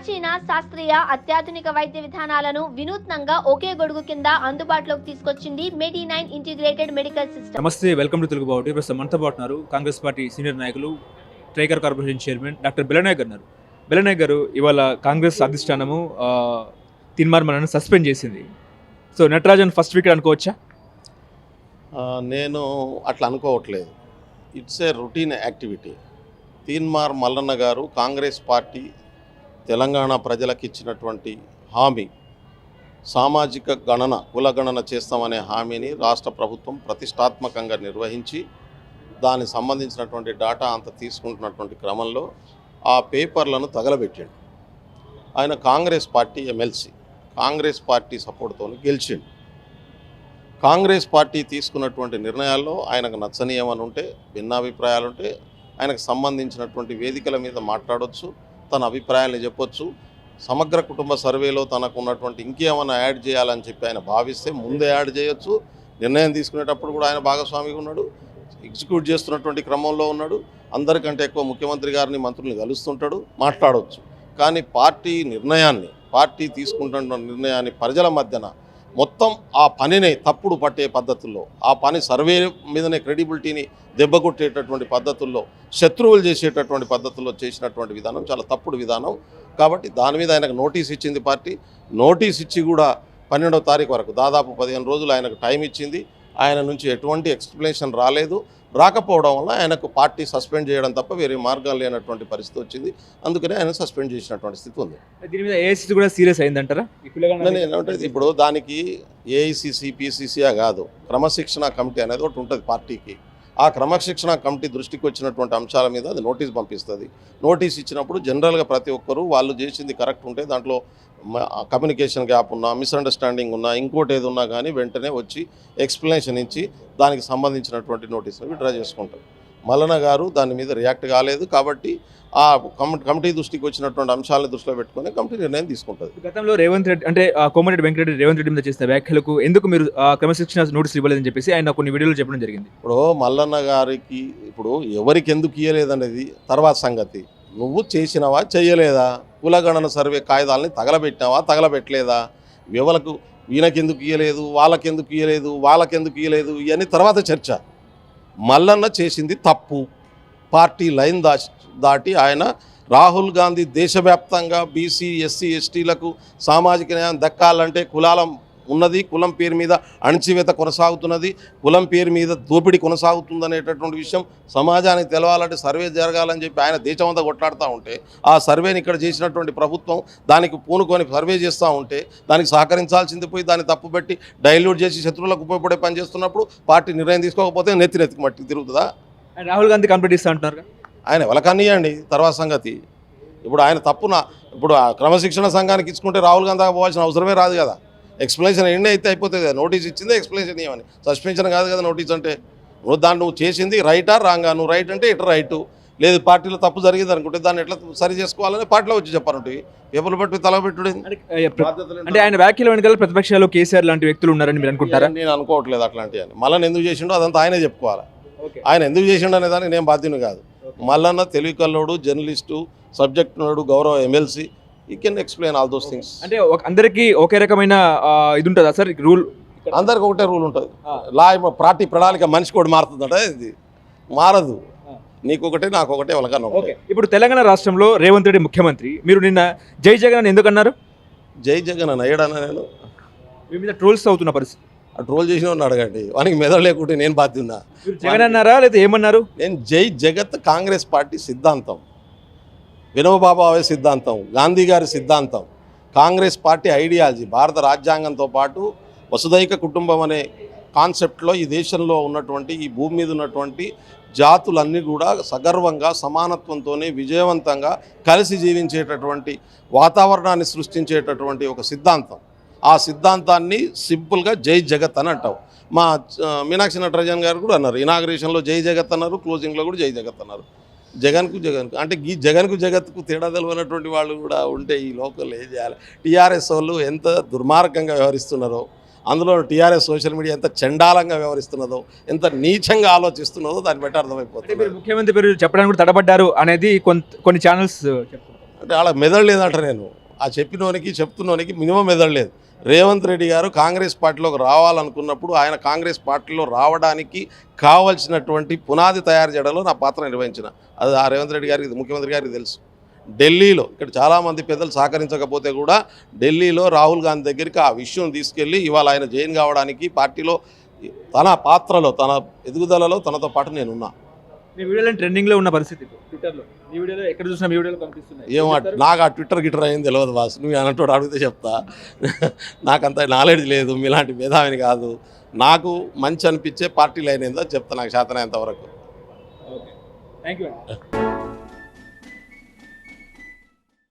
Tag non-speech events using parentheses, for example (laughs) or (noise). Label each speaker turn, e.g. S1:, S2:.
S1: ప్రాచీన శాస్త్రీయ అత్యాధునిక వైద్య విధానాలను వినూత్నంగా ఒకే గొడుగు కింద అందుబాటులోకి తీసుకొచ్చింది Medi nine integrated medical system.
S2: నమస్తే వెల్కమ్ టు తెలుగు బావుటి ప్రస్తుతం మనతో పాటు ఉన్నారు కాంగ్రెస్ పార్టీ సీనియర్ నాయకులు TRICOR corporation chairman doctor Belanayak గారు బెలనాయక్ గారు ఇవాళ కాంగ్రెస్ అధిష్టానము తిన్మార్మలను సస్పెండ్ చేసింది. సో నటరాజన్ ఫస్ట్ వికెట్ అనుకోవచ్చా?
S3: నేను అట్లా అనుకోవట్లేదు. It's a routine activity Teenmar Mallanna గారు కాంగ్రెస్ పార్టీ తెలంగాణ ప్రజలకు ఇచ్చినటువంటి హామీ సామాజిక గణన కుల గణన చేస్తామనే హామీని రాష్ట్ర ప్రభుత్వం ప్రతిష్టాత్మకంగా నిర్వహించి దానికి సంబంధించినటువంటి డాటా అంత తీసుకుంటున్నటువంటి క్రమంలో ఆ పేపర్లను తగలబెట్టాడు. ఆయన Congress party MLC Congress party సపోర్ట్తో గెలిచిండు. కాంగ్రెస్ పార్టీ తీసుకున్నటువంటి నిర్ణయాల్లో ఆయనకు నచ్చనీయమని ఉంటే భిన్నాభిప్రాయాలుంటే ఆయనకు సంబంధించినటువంటి వేదికల మీద మాట్లాడొచ్చు తన అభిప్రాయాన్ని చెప్పొచ్చు. సమగ్ర కుటుంబ సర్వేలో తనకు ఉన్నటువంటి ఇంకేమైనా యాడ్ చేయాలని చెప్పి ఆయన భావిస్తే ముందే యాడ్ చేయొచ్చు. నిర్ణయం తీసుకునేటప్పుడు కూడా ఆయన భాగస్వామిగా ఉన్నాడు. ఎగ్జిక్యూట్ చేస్తున్నటువంటి క్రమంలో ఉన్నాడు. అందరికంటే ఎక్కువ ముఖ్యమంత్రి గారిని మంత్రుల్ని కలుస్తుంటాడు మాట్లాడవచ్చు కానీ పార్టీ నిర్ణయాన్ని పార్టీ తీసుకుంటున్న నిర్ణయాన్ని ప్రజల మధ్యన మొత్తం ఆ పనిని తప్పుడు పట్టే పద్ధతుల్లో ఆ పని సర్వే మీదనే క్రెడిబిలిటీని దెబ్బకొట్టేటటువంటి పద్ధతుల్లో శత్రువులు చేసేటటువంటి పద్ధతుల్లో చేసినటువంటి విధానం చాలా తప్పుడు విధానం. కాబట్టి దాని మీద ఆయనకు నోటీస్ ఇచ్చింది పార్టీ. నోటీస్ ఇచ్చి కూడా పన్నెండవ తారీఖు వరకు దాదాపు పదిహేను రోజులు ఆయనకు టైం ఇచ్చింది. ఆయన నుంచి ఎటువంటి ఎక్స్ప్లెనేషన్ రాలేదు. రాకపోవడం వల్ల ఆయనకు పార్టీ సస్పెండ్ చేయడం తప్ప వేరే మార్గం లేనటువంటి పరిస్థితి వచ్చింది. అందుకనే ఆయన సస్పెండ్ చేసినటువంటి స్థితి ఉంది.
S2: దీని మీద ఏఐసీ కూడా సీరియస్ అయిందంటారా?
S3: ఏమంటే ఇప్పుడు దానికి ఏఐసిసి పిసిసియా కాదు. క్రమశిక్షణ కమిటీ అనేది ఒకటి ఉంటుంది పార్టీకి. ఆ క్రమశిక్షణ కమిటీ దృష్టికి వచ్చినటువంటి అంశాల మీద అది నోటీస్ పంపిస్తుంది. నోటీస్ ఇచ్చినప్పుడు జనరల్గా ప్రతి ఒక్కరూ వాళ్ళు చేసింది కరెక్ట్ ఉంటే దాంట్లో కమ్యూనికేషన్ గ్యాప్ ఉన్నా మిస్అండర్స్టాండింగ్ ఉన్నా ఇంకోటి ఏది ఉన్నా కానీ వెంటనే వచ్చి ఎక్స్ప్లెనేషన్ ఇచ్చి దానికి సంబంధించినటువంటి నోటీసులు విడ్రా చేసుకుంటారు. మల్లన గారు దాని మీద రియాక్ట్ కాలేదు కాబట్టి ఆ కమిటీ కమిటీ దృష్టికి వచ్చినటువంటి అంశాలను దృష్టిలో పెట్టుకొని కమిటీ నిర్ణయం తీసుకుంటుంది.
S2: గతంలో రేవంత్ రెడ్డి అంటే కోమటిరెడ్డి వెంకటరెడ్డి రేవంత్ రెడ్డి మీద చేసిన వ్యాఖ్యలకు ఎందుకు మీరు క్రమశిక్షణ నోటీస్ ఇవ్వలేదని చెప్పేసి ఆయన కొన్ని వీడియోలు చెప్పడం జరిగింది.
S3: ఇప్పుడు మల్లన్న గారికి ఇప్పుడు ఎవరికి ఎందుకు ఇయ్యలేదనేది తర్వాత సంగతి. నువ్వు చేసినవా చెయ్యలేదా కులగణన సర్వే కాగితాలని తగలబెట్టినావా తగలబెట్టలేదా? ఎవలకు ఈయనకెందుకు ఇయ్యలేదు వాళ్ళకెందుకు ఇయ్యలేదు వాళ్ళకెందుకు ఇయ్యలేదు ఇవన్నీ తర్వాత చర్చ. మల్లన్న చేసింది తప్పు. పార్టీ లైన్ దా దాటి ఆయన రాహుల్ గాంధీ దేశవ్యాప్తంగా బీసీ ఎస్సీ ఎస్టీలకు సామాజిక న్యాయం దక్కాలంటే కులాల ఉన్నది కులం పేరు మీద అణచివేత కొనసాగుతున్నది కులం పేరు మీద దోపిడీ కొనసాగుతుందనేటటువంటి విషయం సమాజానికి తెలవాలంటే సర్వే జరగాలని చెప్పి ఆయన దేశమంతా కొట్లాడుతూ ఉంటే ఆ సర్వేని ఇక్కడ చేసినటువంటి ప్రభుత్వం దానికి పూనుకొని సర్వే చేస్తూ ఉంటే దానికి సహకరించాల్సింది పోయి దాన్ని తప్పుపెట్టి డైల్యూట్ చేసి శత్రువులకు ఉపయోగపడే పని చేస్తున్నప్పుడు పార్టీ నిర్ణయం తీసుకోకపోతే నెత్తి నెత్తికి మట్టి తిరుగుతుందా?
S2: రాహుల్ గాంధీ కంప్లీట్ ఇస్తా అంటున్నారు
S3: ఆయన ఎవరికన్నీయండి తర్వాత సంగతి. ఇప్పుడు ఆయన తప్పున ఇప్పుడు ఆ క్రమశిక్షణ సంఘానికి ఇచ్చుకుంటే రాహుల్ గాంధీ పోవాల్సిన అవసరమే రాదు కదా. ఎక్స్ప్లెనేషన్ ఎన్ని అయితే అయిపోతుంది కదా. నోటీస్ ఇచ్చిందే ఎక్స్ప్లెనేషన్ ఇవ్వని సస్పెన్షన్ కాదు కదా నోటీస్ అంటే. నువ్వు దాన్ని నువ్వు చేసింది రైటా రాంగా? నువ్వు రైట్ అంటే ఇటు రైటు. లేదు పార్టీలో తప్పు జరిగింది అనుకుంటే దాన్ని ఎట్లా సరి చేసుకోవాలని పార్టీలో వచ్చి చెప్పాలంటే పేపర్లు పట్టి తలపెట్టుడు
S2: అంటే, ఆయన వ్యాఖ్యల వెనకాల ప్రతిపక్షాలు కేసీఆర్ లాంటి వ్యక్తులు ఉన్నారని మీరు అనుకుంటారా?
S3: నేను అనుకోవట్లేదు అట్లాంటివి అని. మళ్ళీ ఎందుకు చేసిండో అదంతా ఆయనే చెప్పుకోవాలి. ఆయన ఎందుకు చేసిండు అనే దానికి నేను బాధ్యుని కాదు. మల్లన్న తెలివి కల్లోడు జర్నలిస్టు సబ్జెక్ట్ ఉన్నాడు గౌరవ ఎమ్మెల్సీ. ఈ can explain all those things
S2: అంటే ఒక- అందరికీ ఒకే రకమైన ఆ, ఇది ఉంటుందా సార్? రూల్?
S3: అందరికి ఒకటే రూల్ ఉంటుంది.
S2: ఆ.
S3: లా పార్టీ ప్రణాళిక మనిషి కూడా మారుతుందట ఇది మారదు.
S2: ఆ.
S3: నీకు ఒకటే నాకు ఒకటే వాళ్ళకన్నా
S2: ఓకే. ఇప్పుడు తెలంగాణ రాష్ట్రంలో రేవంత్ రెడ్డి ముఖ్యమంత్రి మీరు నిన్న జై జగన్ అని ఎందుకు అన్నారు?
S3: జై జగన్ అని అయ్యాడన్నా నేను.
S2: మీ మీద ట్రోల్స్ అవుతున్న పరిస్థితి.
S3: ఆ ట్రోల్ చేసిన వాడిని అడగండి. వానికి మెదడు లేకుంటే నేను బాధ్యున్నా.
S2: మీరు జగన్ అన్నారా లేదా ఏమన్నారు?
S3: నేను జై జగత్ కాంగ్రెస్ పార్టీ సిద్ధాంతం. వినోబాబావే సిద్ధాంతం గాంధీ గారి సిద్ధాంతం కాంగ్రెస్ పార్టీ ఐడియాలజీ భారత రాజ్యాంగంతో పాటు వసుదైక కుటుంబం అనే కాన్సెప్ట్లో ఈ దేశంలో ఉన్నటువంటి ఈ భూమి మీద ఉన్నటువంటి జాతులన్నీ కూడా సగర్వంగా సమానత్వంతోనే విజయవంతంగా కలిసి జీవించేటటువంటి వాతావరణాన్ని సృష్టించేటటువంటి ఒక సిద్ధాంతం. ఆ సిద్ధాంతాన్ని సింపుల్గా జై జగత్ అని అంటాం. మా మీనాక్షి నటరాజన్ గారు కూడా అన్నారు. ఇనాగ్రేషన్లో జై జగత్ అన్నారు క్లోజింగ్లో కూడా జై జగత్ అన్నారు. జగన్కు జగన్కు అంటే ఈ జగన్కు జగత్కు తేడా తెలియనటువంటి వాళ్ళు కూడా ఉంటే ఈ లోకల్లో ఏం చేయాలి? టీఆర్ఎస్ వాళ్ళు ఎంత దుర్మార్గంగా వ్యవహరిస్తున్నారో అందులో టీఆర్ఎస్ సోషల్ మీడియా ఎంత చండాలంగా వ్యవహరిస్తున్నదో ఎంత నీచంగా ఆలోచిస్తున్నదో దాన్ని బట్టి అర్థమైపోతుంది.
S2: మీరు ముఖ్యమంత్రి పేరు చెప్పడానికి కూడా తడబడ్డారు అనేది కొన్ని ఛానల్స్
S3: అంటే వాళ్ళ మెదడు లేదంట నేను. ఆ చెప్పినోనికి చెప్తున్నోనికి మినిమం ఎదడలేదు లేదు. రేవంత్ రెడ్డి గారు కాంగ్రెస్ పార్టీలోకి రావాలనుకున్నప్పుడు ఆయన కాంగ్రెస్ పార్టీలో రావడానికి కావలసినటువంటి పునాది తయారు చేయడంలో నా పాత్ర నిర్వహించిన. అది ఆ రేవంత్ రెడ్డి గారికి ముఖ్యమంత్రి గారికి తెలుసు. ఢిల్లీలో ఇక్కడ చాలామంది పెద్దలు సహకరించకపోతే కూడా ఢిల్లీలో రాహుల్ గాంధీ దగ్గరికి ఆ విషయం తీసుకెళ్ళి ఇవాళ ఆయన జైన్ కావడానికి పార్టీలో తన పాత్రలో తన ఎదుగుదలలో తనతో పాటు నేనున్నా.
S2: మీ వీడియోలో ట్రెండింగ్లో ఉన్న పరిస్థితి ట్విట్టర్లో మీ వీడియోలో ఎక్కడ చూసినా మీ వీడియోలో కనిపిస్తున్నాయి.
S3: ఏమో నాకు ఆ ట్విట్టర్ గిట్టర్ అయింది తెలియదు బాస్ నువ్వు అన్నట్టు అడిగితే చెప్తా. (laughs) నాకంత నాలెడ్జ్ లేదు మీలాంటి మేధావిని కాదు. నాకు మంచి అనిపించే పార్టీలు అయినందో చెప్తా నాకు శాతనైనంత వరకు.
S2: ఓకే. Thank you